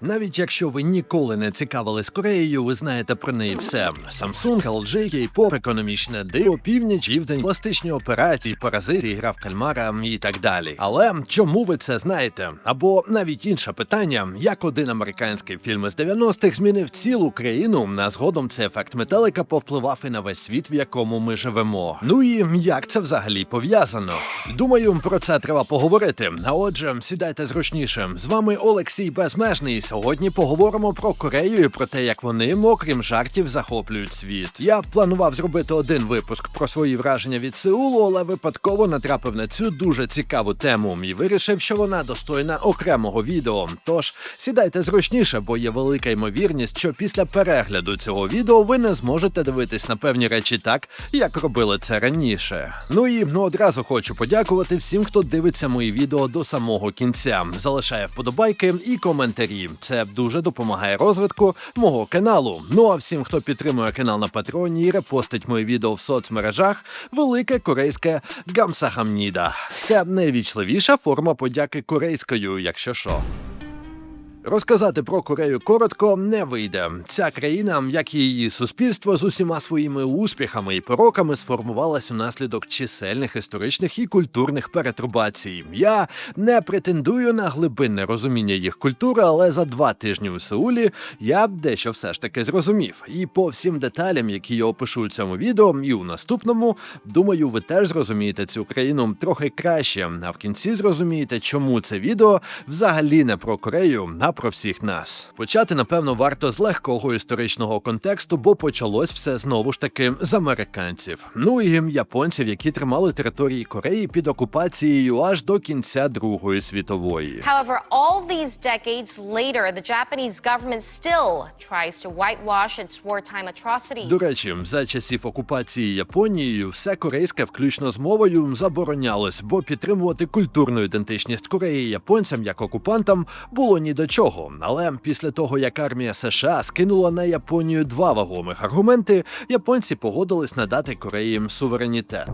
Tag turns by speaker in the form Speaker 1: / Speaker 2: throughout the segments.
Speaker 1: Навіть якщо ви ніколи не цікавились Кореєю, ви знаєте про неї все: Samsung, LG, Кейпор, економічне диво, північ, південь, пластичні операції, паразити, гра в кальмара і так далі. Але чому ви це знаєте? Або навіть інше питання: як один американський фільм із 90-х змінив цілу країну, а згодом цей ефект метелика повпливав і на весь світ, в якому ми живемо. Ну і як це взагалі пов'язано? Думаю, про це треба поговорити. А отже, сідайте зручніше. З вами Олексій Безмежний. Сьогодні поговоримо про Корею і про те, як вони, окрім жартів, захоплюють світ. Я планував зробити один випуск про свої враження від Сеулу, але випадково натрапив на цю дуже цікаву тему і вирішив, що вона достойна окремого відео. Тож сідайте зручніше, бо є велика ймовірність, що після перегляду цього відео ви не зможете дивитись на певні речі так, як робили це раніше. Ну і ну, одразу хочу подякувати всім, хто дивиться мої відео до самого кінця, залишає вподобайки і коментарі. Це дуже допомагає розвитку мого каналу. Ну а всім, хто підтримує канал на Патреоні і репостить мої відео в соцмережах, велике корейське гамсахамніда. Це найвічливіша форма подяки корейською, якщо що. Розказати про Корею коротко не вийде. Ця країна, як і її суспільство, з усіма своїми успіхами і пороками сформувалась унаслідок чисельних історичних і культурних перетрубацій. Я не претендую на глибинне розуміння їх культури, але за два тижні у Сеулі я дещо все ж таки зрозумів. І по всім деталям, які я опишу у цьому відео, і у наступному, думаю, ви теж зрозумієте цю країну трохи краще. А в кінці зрозумієте, чому це відео взагалі не про Корею, а про всіх нас. Почати, напевно, варто з легкого історичного контексту, бо почалось все знову ж таки з американців. Ну і японців, які тримали території Кореї під окупацією аж до кінця Другої світової.
Speaker 2: However, all these decades later, the Japanese government still tries to whitewash its wartime atrocities.
Speaker 1: До речі, за часів окупації Японією все корейське, включно з мовою, заборонялось, бо підтримувати культурну ідентичність Кореї японцям як окупантам було ні до чого. Але після того, як армія США скинула на Японію два вагомих аргументи, японці погодились надати Кореї суверенітет.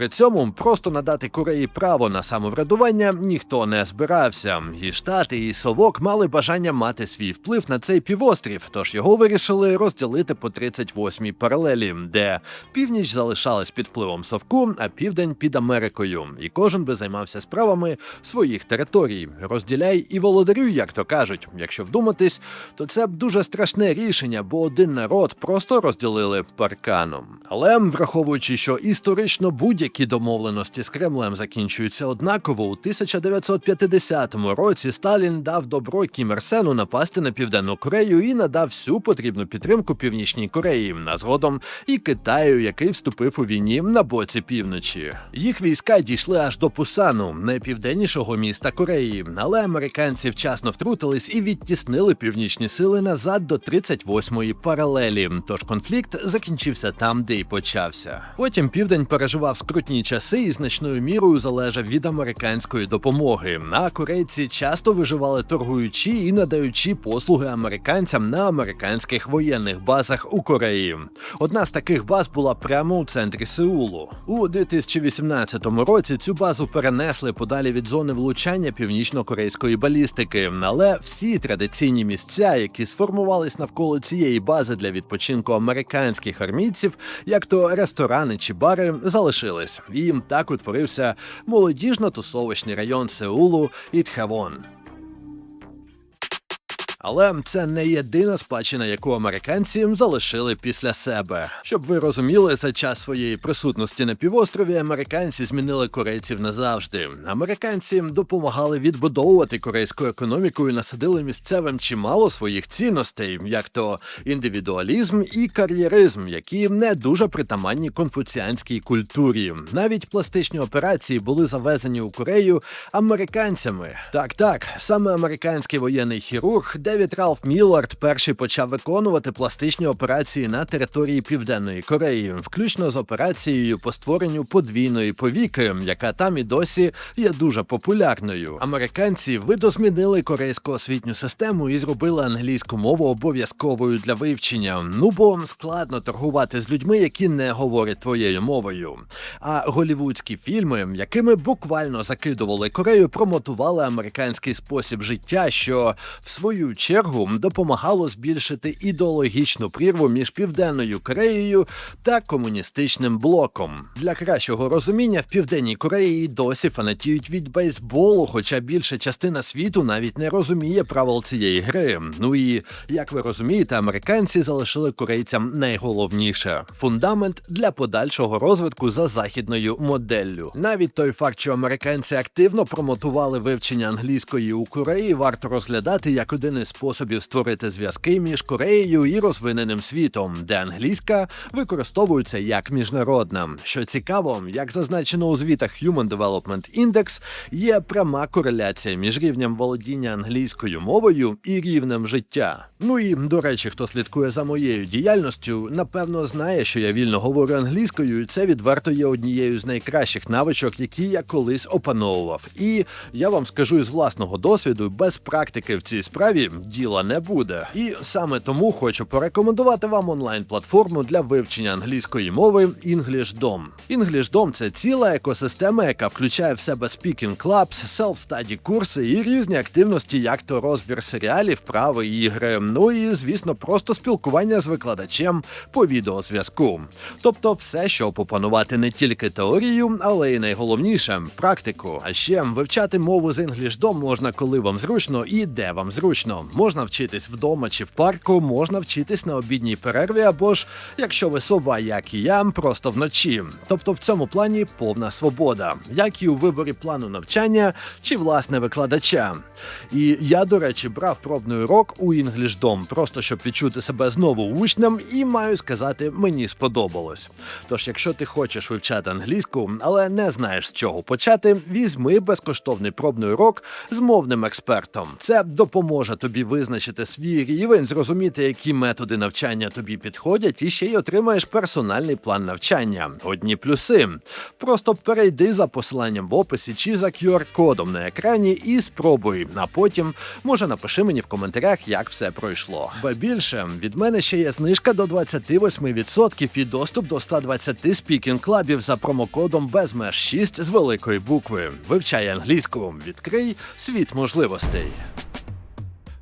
Speaker 1: При цьому просто надати Кореї право на самоврядування ніхто не збирався. І штати, і совок мали бажання мати свій вплив на цей півострів, тож його вирішили розділити по 38-й паралелі, де північ залишалась під впливом совку, а південь під Америкою. І кожен би займався справами своїх територій. Розділяй і володарюй, як то кажуть. Якщо вдуматись, то це б дуже страшне рішення, бо один народ просто розділили парканом. Але враховуючи, що історично будь-які домовленості з Кремлем закінчуються однаково, у 1950 році Сталін дав добро Кім Ір Сену напасти на південну Корею і надав всю потрібну підтримку Північній Кореї, а згодом і Китаю, який вступив у війні на боці півночі. Їх війська дійшли аж до Пусану, найпівденнішого міста Кореї, але американці вчасно втрутились і відтіснили північні сили назад до 38-ї паралелі. Тож конфлікт закінчився там, де й почався. Потім південь переживав скрутні часи і значною мірою залежав від американської допомоги. А корейці часто виживали торгуючи і надаючи послуги американцям на американських воєнних базах у Кореї. Одна з таких баз була прямо у центрі Сеулу. У 2018 році цю базу перенесли подалі від зони влучання північно-корейської балістики. Але всі традиційні місця, які сформувались навколо цієї бази для відпочинку американських армійців, як то ресторани чи бари, залишились. І їм так утворився молодіжно-тусовочний район Сеулу Ітхевон. Але це не єдина спадщина, яку американці залишили після себе. Щоб ви розуміли, за час своєї присутності на півострові американці змінили корейців назавжди. Американці допомагали відбудовувати корейську економіку і насадили місцевим чимало своїх цінностей, як то індивідуалізм і кар'єризм, які не дуже притаманні конфуціанській культурі. Навіть пластичні операції були завезені у Корею американцями. Так, так, саме американський воєнний хірург Девід Ралф Міллард перший почав виконувати пластичні операції на території Південної Кореї, включно з операцією по створенню подвійної повіки, яка там і досі є дуже популярною. Американці видозмінили корейську освітню систему і зробили англійську мову обов'язковою для вивчення. Ну бо складно торгувати з людьми, які не говорять твоєю мовою. А голівудські фільми, якими буквально закидували Корею, промотували американський спосіб життя, що в свою чергу допомагало збільшити ідеологічну прірву між Південною Кореєю та комуністичним блоком. Для кращого розуміння в Південній Кореї досі фанатіють від бейсболу, хоча більша частина світу навіть не розуміє правил цієї гри. Ну і як ви розумієте, американці залишили корейцям найголовніше фундамент для подальшого розвитку за західною моделлю. Навіть той факт, що американці активно промотували вивчення англійської у Кореї, варто розглядати як один із способів створити зв'язки між Кореєю і розвиненим світом, де англійська використовується як міжнародна. Що цікаво, як зазначено у звітах Human Development Index, є пряма кореляція між рівнем володіння англійською мовою і рівнем життя. Ну і до речі, хто слідкує за моєю діяльністю, напевно знає, що я вільно говорю англійською, і це відверто є однією з найкращих навичок, які я колись опановував. І я вам скажу із власного досвіду, без практики в цій справі діла не буде. І саме тому хочу порекомендувати вам онлайн-платформу для вивчення англійської мови EnglishDom. EnglishDom – це ціла екосистема, яка включає в себе speaking clubs, self-study курси і різні активності, як то розбір серіалів, вправи, ігри. Ну і звісно, просто спілкування з викладачем по відеозв'язку. Тобто, все, щоб опанувати не тільки теорію, але й найголовніше практику. А ще вивчати мову з EnglishDom можна, коли вам зручно і де вам зручно. Можна вчитись вдома чи в парку, можна вчитись на обідній перерві, або ж, якщо ви сова, як і я, просто вночі. Тобто в цьому плані повна свобода, як і у виборі плану навчання чи власне викладача. І я, до речі, брав пробний урок у EnglishDom, просто щоб відчути себе знову учнем, і маю сказати, мені сподобалось. Тож, якщо ти хочеш вивчати англійську, але не знаєш з чого почати, візьми безкоштовний пробний урок з мовним експертом. Це допоможе тобі визначити свій рівень, зрозуміти, які методи навчання тобі підходять, і ще й отримаєш персональний план навчання. Одні плюси. Просто перейди за посиланням в описі чи за QR-кодом на екрані і спробуй. А потім може напиши мені в коментарях, як все пройшло. Ба більше від мене ще є знижка до 28% і доступ до 120 спікінг клабів за промокодом без меж 6 з великої букви. Вивчай англійську, відкрий світ можливостей.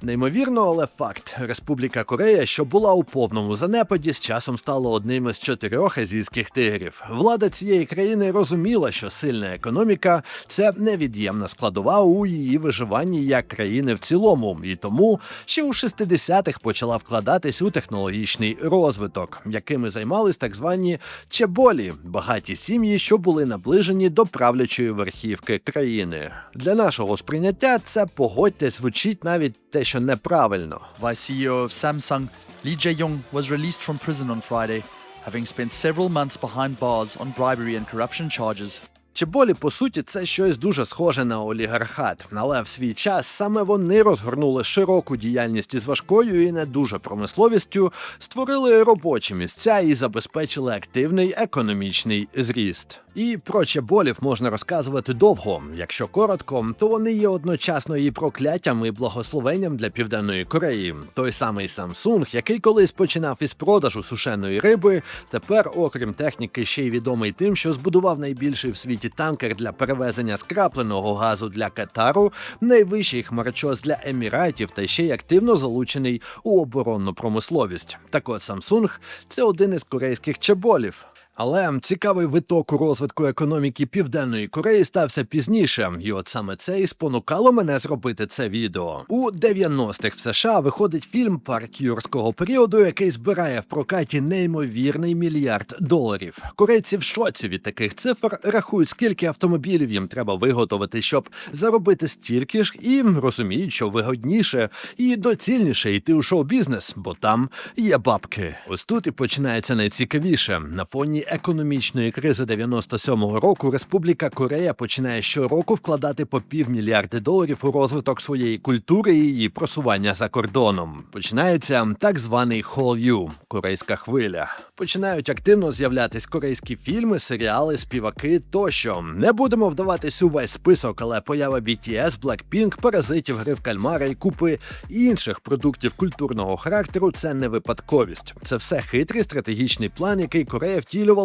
Speaker 1: Неймовірно, але факт: Республіка Корея, що була у повному занепаді, з часом стала одним із чотирьох азійських тигрів. Влада цієї країни розуміла, що сильна економіка це невід'ємна складова у її виживанні як країни в цілому, і тому ще у 60-х почала вкладатись у технологічний розвиток, якими займались так звані чеболі, багаті сім'ї, що були наближені до правлячої верхівки країни. Для нашого сприйняття це погодьте звучить навіть те, що неправильно.
Speaker 3: Vice CEO of Samsung, Lee Jae-yong, was released from prison on Friday, having spent several months behind bars on bribery and corruption charges.
Speaker 1: Чеболі, по суті, це щось дуже схоже на олігархат, але в свій час саме вони розгорнули широку діяльність із важкою і не дуже промисловістю, створили робочі місця і забезпечили активний економічний зріст. І про чеболів можна розказувати довго. Якщо коротко, то вони є одночасно і прокляттям, і благословенням для південної Кореї. Той самий Samsung, який колись починав із продажу сушеної риби, тепер, окрім техніки, ще й відомий тим, що збудував найбільший в світі танкер для перевезення скрапленого газу для Катару, найвищий хмарочос для Еміратів та ще й активно залучений у оборонну промисловість. Так от Samsung – це один із корейських чеболів. Але цікавий виток розвитку економіки Південної Кореї стався пізніше, і от саме це і спонукало мене зробити це відео. У 90-х в США виходить фільм Парк юрського періоду, який збирає в прокаті неймовірний мільярд доларів. Корейці в шоці від таких цифр рахують, скільки автомобілів їм треба виготовити, щоб заробити стільки ж, і розуміють, що вигодніше і доцільніше йти у шоу-бізнес, бо там є бабки. Ось тут і починається найцікавіше на фоні економічної кризи 97-го року Республіка Корея починає щороку вкладати по півмільярди доларів у розвиток своєї культури і її просування за кордоном. Починається так званий Hallyu – корейська хвиля. Починають активно з'являтись корейські фільми, серіали, співаки тощо. Не будемо вдаватись у весь список, але поява BTS, Blackpink, паразитів, гри в кальмара і купи інших продуктів культурного характеру це не випадковість. Це все хитрий стратегічний план, який Корея втілювала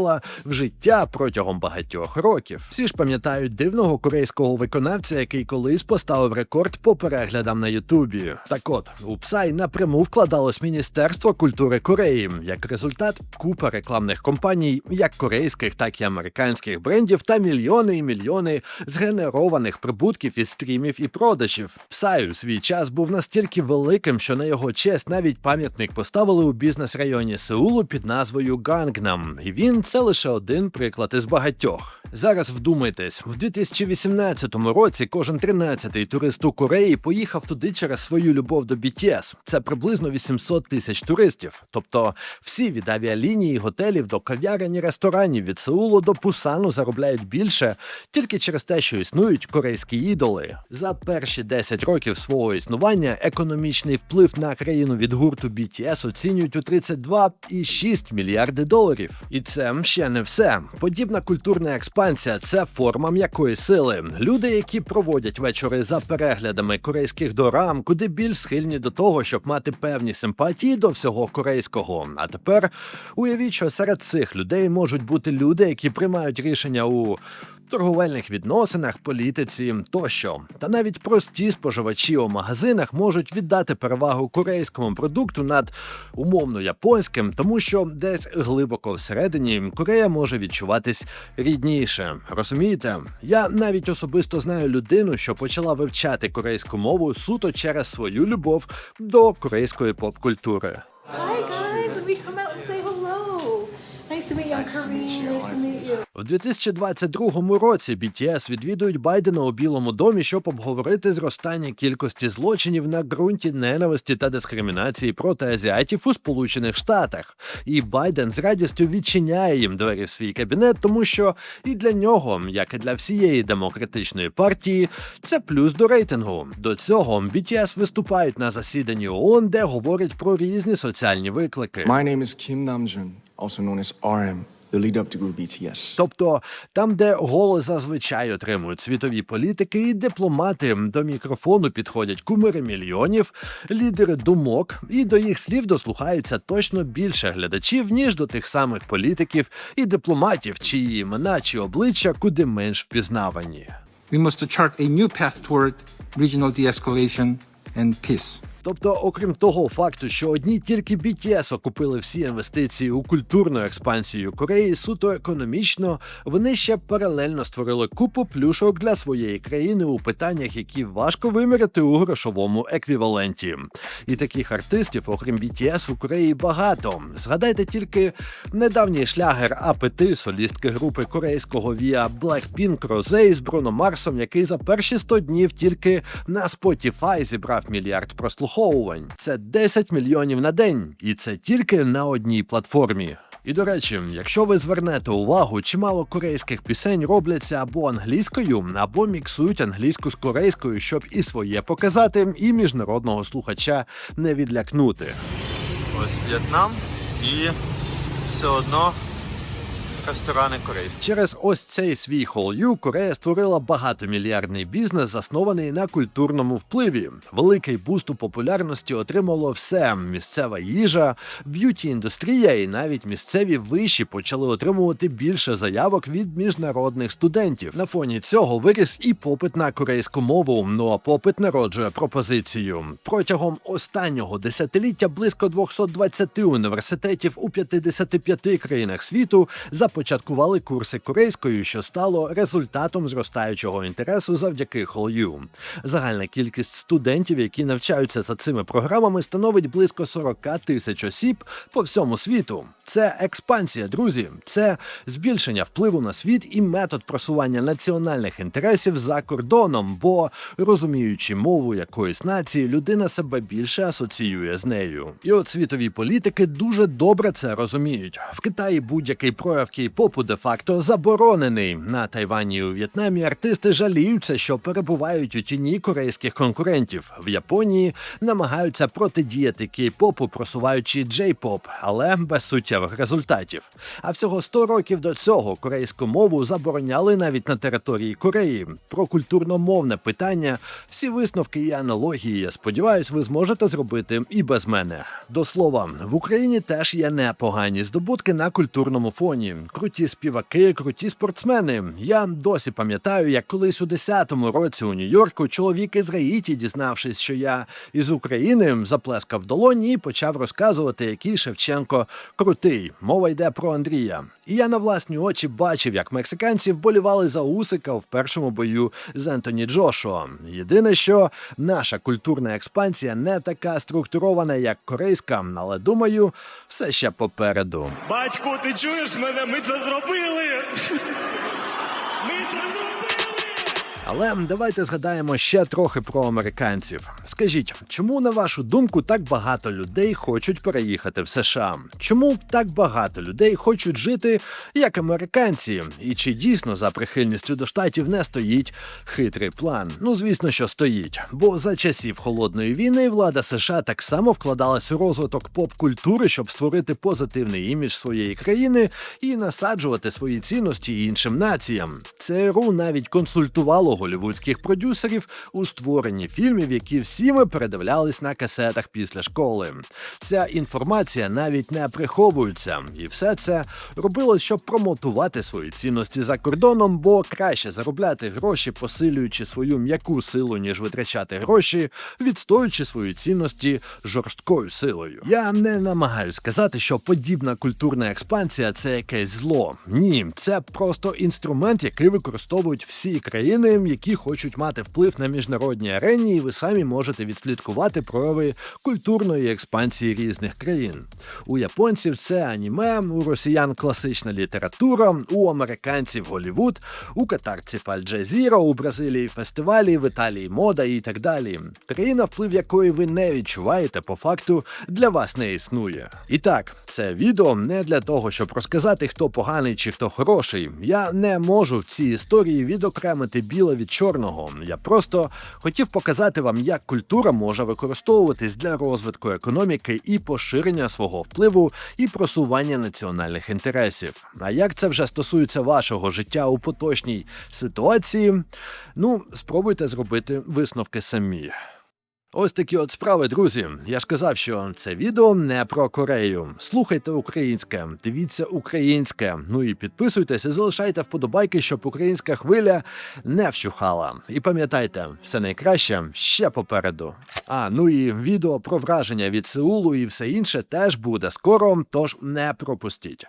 Speaker 1: в життя протягом багатьох років. Всі ж пам'ятають дивного корейського виконавця, який колись поставив рекорд по переглядам на Ютубі. Так от у Псай напряму вкладалось Міністерство культури Кореї. Як результат, купа рекламних компаній, як корейських, так і американських брендів, та мільйони і мільйони згенерованих прибутків із стрімів і продажів. Псай у свій час був настільки великим, що на його честь навіть пам'ятник поставили у бізнес-районі Сеулу під назвою Гангнам. І він це лише один приклад із багатьох. Зараз вдумайтесь, в 2018 році кожен 13-й турист у Кореї поїхав туди через свою любов до BTS. Це приблизно 800 тисяч туристів. Тобто всі від авіалінії, готелів до кав'ярень і ресторанів від Сеулу до Пусану заробляють більше тільки через те, що існують корейські ідоли. За перші 10 років свого існування економічний вплив на країну від гурту BTS оцінюють у 32,6 мільярди доларів. І це ще не все. Подібна культурна експансія це форма м'якої сили. Люди, які проводять вечори за переглядами корейських дорам, куди більш схильні до того, щоб мати певні симпатії до всього корейського. А тепер уявіть, що серед цих людей можуть бути люди, які приймають рішення у торговельних відносинах, політиці тощо. Та навіть прості споживачі у магазинах можуть віддати перевагу корейському продукту над умовно японським, тому що десь глибоко всередині Корея може відчуватись рідніше. Розумієте? Я навіть особисто знаю людину, що почала вивчати корейську мову суто через свою любов до корейської поп-культури. В 2022 році BTS відвідують Байдена у Білому домі, щоб обговорити зростання кількості злочинів на ґрунті ненависті та дискримінації проти азіатів у Сполучених Штатах. І Байден з радістю відчиняє їм двері в свій кабінет, тому що і для нього, як і для всієї демократичної партії, це плюс до рейтингу. До цього BTS виступають на засіданні ООН, де говорять про різні соціальні виклики.
Speaker 4: My name is Kim Namjoon, also known as RM, the leader of the group BTS.
Speaker 1: Тобто там, де голос зазвичай отримують світові політики і дипломати, до мікрофону підходять кумири мільйонів, лідери думок, і до їх слів дослухаються точно більше глядачів, ніж до тих самих політиків і дипломатів, чиї імена чи обличчя куди менш впізнавані.
Speaker 5: we must chart a new path toward regional de-escalation and peace.
Speaker 1: Тобто, окрім того факту, що одні тільки BTS окупили всі інвестиції у культурну експансію Кореї суто економічно, вони ще паралельно створили купу плюшок для своєї країни у питаннях, які важко виміряти у грошовому еквіваленті. І таких артистів, окрім BTS, у Кореї багато. Згадайте тільки недавній шлягер Апети, солістки групи корейського віа Blackpink Rosé з Бруно Марсом, який за перші 100 днів тільки на Spotify зібрав мільярд прослуховувань. Це 10 мільйонів на день, і це тільки на одній платформі. І до речі, якщо ви звернете увагу, чимало корейських пісень робляться або англійською, або міксують англійську з корейською, щоб і своє показати, і міжнародного слухача не відлякнути.
Speaker 6: Ось В'єтнам і все одно ресторани корейські.
Speaker 1: Через ось цей свій холью Корея створила багатомільярдний бізнес, заснований на культурному впливі. Великий буст у популярності отримало все: місцева їжа, б'юті індустрія, і навіть місцеві виші почали отримувати більше заявок від міжнародних студентів. На фоні цього виріс і попит на корейську мову. Ну а попит народжує пропозицію. Протягом останнього десятиліття близько 220 університетів у 55 країнах світу започаткували курси корейською, що стало результатом зростаючого інтересу завдяки Холью. Загальна кількість студентів, які навчаються за цими програмами, становить близько 40 тисяч осіб по всьому світу. Це експансія, друзі, це збільшення впливу на світ і метод просування національних інтересів за кордоном, бо розуміючи мову якоїсь нації, людина себе більше асоціює з нею. І от світові політики дуже добре це розуміють. В Китаї будь-який прояв кей-попу де-факто заборонений. На Тайвані у В'єтнамі артисти жаліються, що перебувають у тіні корейських конкурентів. В Японії намагаються протидіяти кей-попу, просуваючи джей-поп, але без суттєвих результатів. А всього 100 років до цього корейську мову забороняли навіть на території Кореї. Про культурно-мовне питання, всі висновки і аналогії, я сподіваюсь, ви зможете зробити і без мене. До слова, в Україні теж є непогані здобутки на культурному фоні. Круті співаки, круті спортсмени. Я досі пам'ятаю, як колись у 10-му році у Нью-Йорку чоловік із Раїті, дізнавшись, що я із України, заплескав долоні і почав розказувати, який Шевченко крутий. Мова йде про Андрія. І я на власні очі бачив, як мексиканці вболівали за Усика в першому бою з Ентоні Джошуа. Єдине, що наша культурна експансія не така структурована, як корейська, але думаю, все ще попереду.
Speaker 7: Батько, ти чуєш мене? Ми це зробили!
Speaker 1: Але давайте згадаємо ще трохи про американців. Скажіть, чому на вашу думку так багато людей хочуть переїхати в США? Чому так багато людей хочуть жити як американці? І чи дійсно за прихильністю до штатів не стоїть хитрий план? Ну звісно, що стоїть. Бо за часів холодної війни влада США так само вкладалась у розвиток поп-культури, щоб створити позитивний імідж своєї країни і насаджувати свої цінності іншим націям. ЦРУ навіть консультувало голівудських продюсерів у створенні фільмів, які всі ми передивлялись на касетах після школи. Ця інформація навіть не приховується, і все це робилось, щоб промотувати свої цінності за кордоном, бо краще заробляти гроші, посилюючи свою м'яку силу, ніж витрачати гроші, відстоюючи свої цінності жорсткою силою. Я не намагаюся сказати, що подібна культурна експансія це якесь зло. Ні, це просто інструмент, який використовують всі країни, які хочуть мати вплив на міжнародній арені, і ви самі можете відслідкувати прояви культурної експансії різних країн. У японців це аніме, у росіян класична література, у американців Голівуд, у катарців Аль-Джазіра, у Бразилії фестивалі, в Італії мода і так далі. Країна, вплив якої ви не відчуваєте, по факту для вас не існує. І так, це відео не для того, щоб розказати, хто поганий чи хто хороший. Я не можу в цій історії відокремити біле від чорного. Я просто хотів показати вам, як культура може використовуватись для розвитку економіки і поширення свого впливу і просування національних інтересів. А як це вже стосується вашого життя у поточній ситуації? Ну, спробуйте зробити висновки самі. Ось такі от справи, друзі. Я ж казав, що це відео не про Корею. Слухайте українське, дивіться українське. Ну і підписуйтесь і залишайте вподобайки, щоб українська хвиля не вщухала. І пам'ятайте, все найкраще ще попереду. А ну і відео про враження від Сеулу і все інше теж буде скоро, тож не пропустіть.